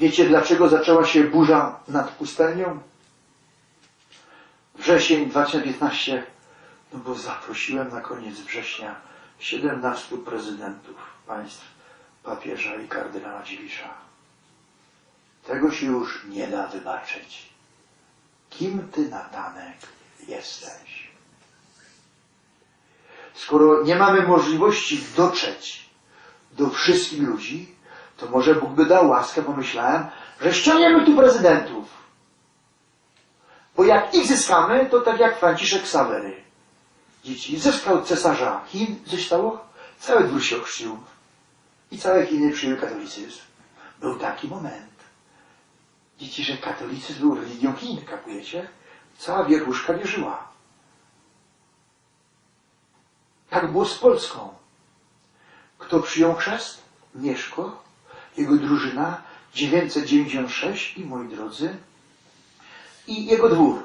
Wiecie, dlaczego zaczęła się burza nad pustelnią? Wrzesień 2015, no bo zaprosiłem na koniec września 17 prezydentów państw, papieża i kardynała Dziwisza. Tego się już nie da wybaczyć. Kim ty, Natanek, jesteś? Skoro nie mamy możliwości dotrzeć do wszystkich ludzi, to może Bóg by dał łaskę, pomyślałem, że ściągniemy tu prezydentów. Bo jak ich zyskamy, to tak jak Franciszek Sawery. Dzieci zyskał cesarza Chin, coś stało? Cały dwór się ochrzcił. I całe Chiny przyjęły katolicyzm. Był taki moment. Dzieci, że katolicyzm był religią Chin, kapujecie? Cała wierchuszka wierzyła. Tak było z Polską. Kto przyjął chrzest? Mieszko, jego drużyna 996 i moi drodzy, i jego dwór.